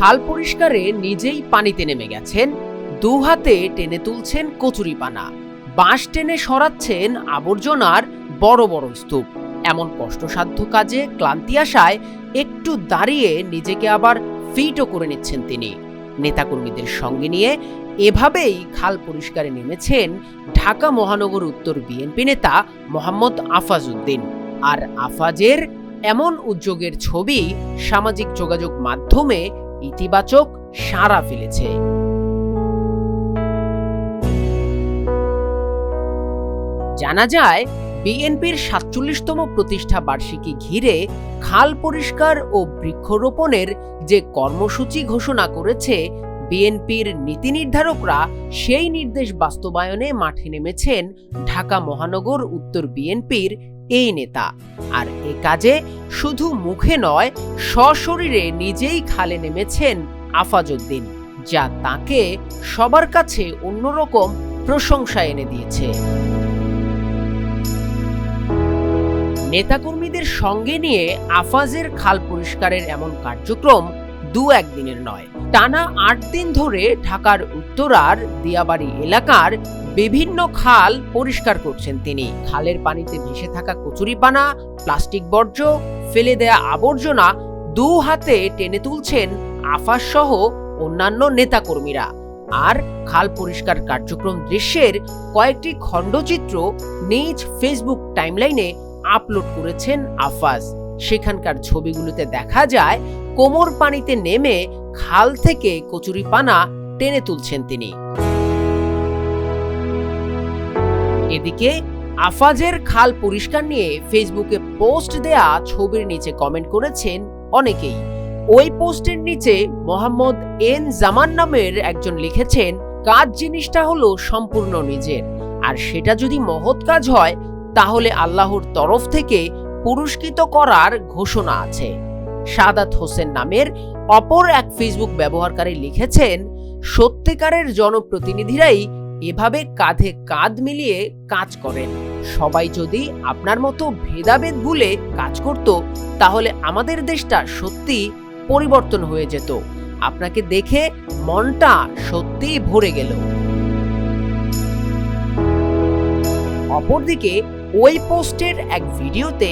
খাল পরিষ্কারে নিজেই পানিতে নেমে গেছেন। দু হাতে টেনে তুলছেন কচুরিপানা। বাঁশ টেনে সরাচ্ছেন আবর্জনার বড় বড় স্তূপ। এমন কষ্টসাধ্য কাজে ক্লান্তি আসায় একটু দাঁড়িয়ে নিজেকে আবার ফিটও করে নিচ্ছেন তিনি। নেতাকর্মীদের সঙ্গে নিয়ে এভাবেই খাল পরিষ্কারে নেমেছেন ঢাকা মহানগর উত্তর বিএনপি নেতা মোহাম্মদ আফাজ উদ্দিন আর আফাজের এমন উদ্যোগের ছবি সামাজিক যোগাযোগ মাধ্যমে ইতিবাচক সাড়া ফেলেছে। জানা যায়, বিএনপির সাতচল্লিশতম প্রতিষ্ঠা বার্ষিকী ঘিরে খাল পরিষ্কার ও বৃক্ষরোপণের যে কর্মসূচি ঘোষণা করেছে বিএনপির নীতি নির্ধারকরা, সেই নির্দেশ বাস্তবায়নে মাঠে নেমেছেন ঢাকা মহানগর উত্তর বিএনপির এই নেতা। আর এ কাজে শুধু মুখে নয়, সশরীরে নিজেই খালে নেমেছেন আফাজউদ্দিন, যা তাকে সবার কাছে অন্যরকম প্রশংসা এনে দিয়েছে। নেতাকর্মীদের সঙ্গে নিয়ে আফাজের খাল পরিষ্কারের এমন কার্যক্রম দু একদিনের নয়। টানা আট দিন ধরে ঢাকার উত্তরার দিয়াবাড়ি এলাকার বিভিন্ন খাল পরিষ্কার করছেন তিনি। খালের পানিতে ভেসে থাকা কচুরিপানা প্লাস্টিক বর্জ্য, ফেলে দেয়া আবর্জনা দু হাতে টেনে তুলছেন আফাজ সহ অন্যান্য নেতাকর্মীরা। আর খাল পরিষ্কার কার্যক্রম দৃশ্যের কয়েকটি খণ্ডচিত্র নিজ ফেসবুক টাইমলাইনে আপলোড করেছেন আফাজ সেখানকার ছবিগুলোতে দেখা যায়, কোমর পানিতে নেমে খাল থেকে কচুরিপানা টেনে তুলছেন তিনি। এদিকে আফাজের খাল পরিষ্কার নিয়ে ফেসবুকে পোস্ট দেয়া ছবির নিচে কমেন্ট করেছেন অনেকেই। ওই পোস্টের নিচে মোহাম্মদ এন জামান নামের একজন লিখেছেন, কাজ জিনিসটা হলো সম্পূর্ণ নিজের। আর সেটা যদি মহৎ কাজ হয়, তাহলে আল্লাহর তরফ থেকে পুরস্কৃত করার ঘোষণা আছে। সাদাত হোসেন নামের অপর এক ফেসবুক ব্যবহারকারী লিখেছেন, সত্যিকারের জনপ্রতিনিধিরাই এভাবে কাঁধে কাঁধ মিলিয়ে কাজ করেন। সবাই যদি আপনার মতো ভেদাভেদ ভুলে কাজ করত, তাহলে আমাদের দেশটা সত্যি পরিবর্তন হয়ে যেত। আপনাকে দেখে মনটা সত্যিই ভরে গেল। অপরদিকে ওই পোস্টের এক ভিডিওতে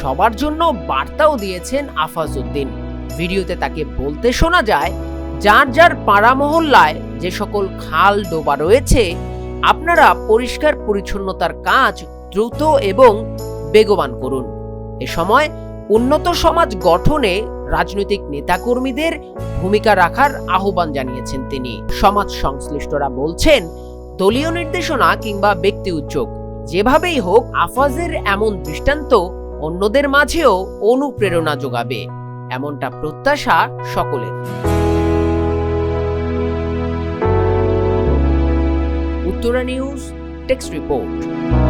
সবার জন্য বার্তাও দিয়েছেন আফাজউদ্দিন। ভিডিওতে তাকে বলতে শোনা যায় যার যার পাড়া মহল্লায় যে সকল খাল ডোবা রয়েছে, আপনারা পরিষ্কার পরিচ্ছন্নতার কাজ দ্রুত এবং বেগবান করুন। এ সময় উন্নত সমাজ গঠনে রাজনৈতিক নেতাকর্মীদের ভূমিকা রাখার আহ্বান জানিয়েছেন তিনি। সমাজ সংশ্লিষ্টরা বলছেন, দলীয় নির্দেশনা কিংবা ব্যক্তি উদ্যোগ, যেভাবেই হোক, আফাজের এমন দৃষ্টান্ত অন্যদের মাঝেও অনুপ্রেরণা যোগাবে। এমনটা প্রত্যাশা সকলের। Uttara news text report